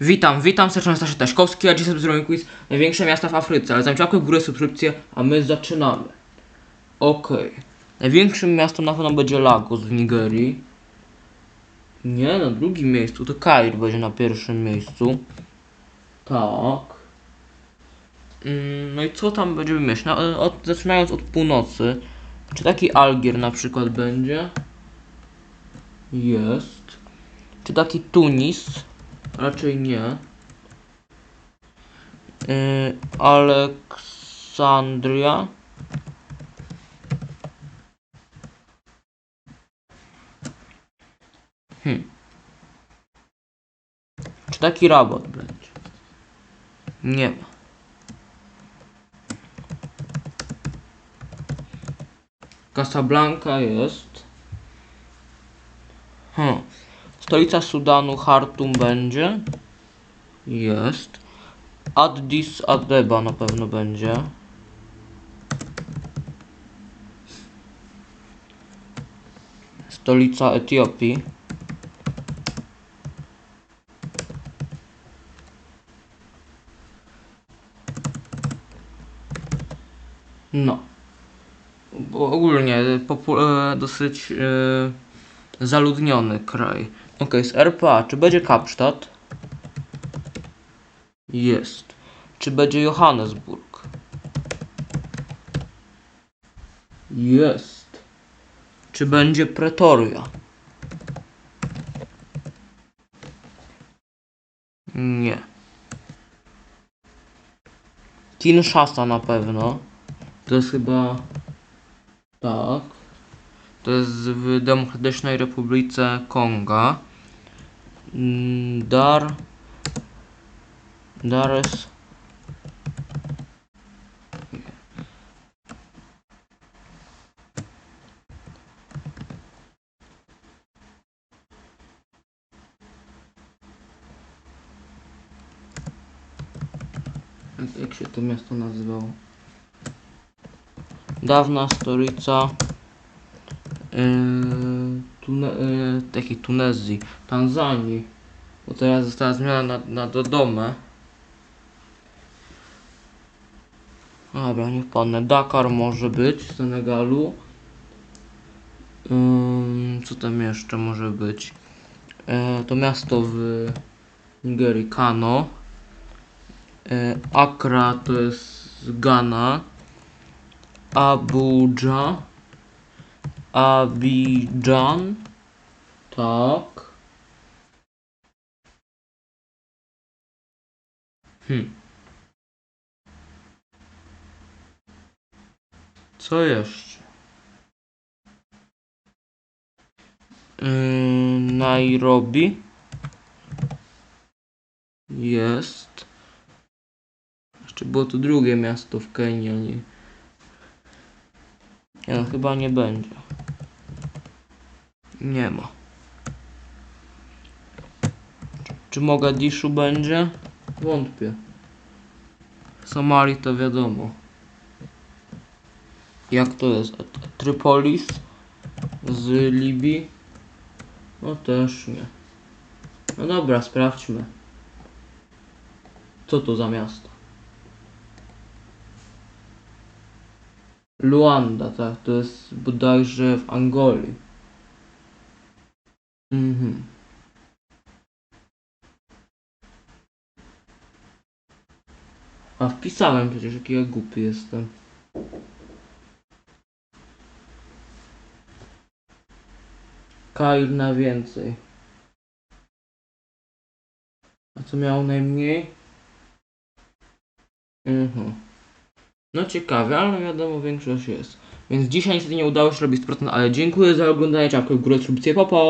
Witam, witam, serdecznie Staszy Taszkowski, a dzisiaj zrobimy quiz największe miasta w Afryce, ale łapkę w górę subskrypcję, a my zaczynamy. Okej. Największym miastem na pewno będzie Lagos w Nigerii. Nie, na drugim miejscu to Kair będzie na pierwszym miejscu. Tak. Mm, No i co tam będziemy mieć? Od, zaczynając od północy. Czy taki Algier na przykład będzie? Jest. Czy taki Tunis? Raczej nie. Yy, Aleksandria. Hmm. Czy taki rabot będzie? Nie ma. Casablanca jest. Hmm. Stolica Sudanu Khartoum będzie. Jest. Addis Abeba na pewno będzie. Stolica Etiopii. No. Bo ogólnie e, dosyć e, zaludniony kraj. Ok, z RPA. Czy będzie Kapsztad? Jest. Czy będzie Johannesburg? Jest. Czy będzie Pretoria? Nie. Kinshasa na pewno. To jest chyba... Tak. To jest w Demokratycznej Republice Konga. Mm, Dar... Dar es... Jak, się to miasto nazywało? Dawna stolica Tune, takiej Tunezji, Tanzanii, bo teraz została zmieniona na, na Dodomę. Dobra, niech padnę. Dakar może być Senegalu. Ym, co tam jeszcze może być? E, to miasto w Nigerii, Kano. E, Accra to jest Ghana. Abuja. Abidjan. Tak. Hmm. Co jeszcze? Yy, Nairobi. Jest. Jeszcze było to drugie miasto w Kenii. Nie, chyba nie będzie. Nie ma. Czy Mogadiszu będzie? Wątpię. Somalii to wiadomo. Jak to jest? Trypolis z Libii? No też nie. No dobra, sprawdźmy. Co to za miasto? Luanda, tak, to jest bodajże w Angolii. Mhm. A wpisałem przecież, jaki ja głupi jestem. Kair na więcej. A co miał najmniej? Mhm. No ciekawe, ale wiadomo, większość jest. Więc dzisiaj niestety nie udało się robić 100%, ale dziękuję za oglądanie, czapkę w górę, subskrypcję, popo!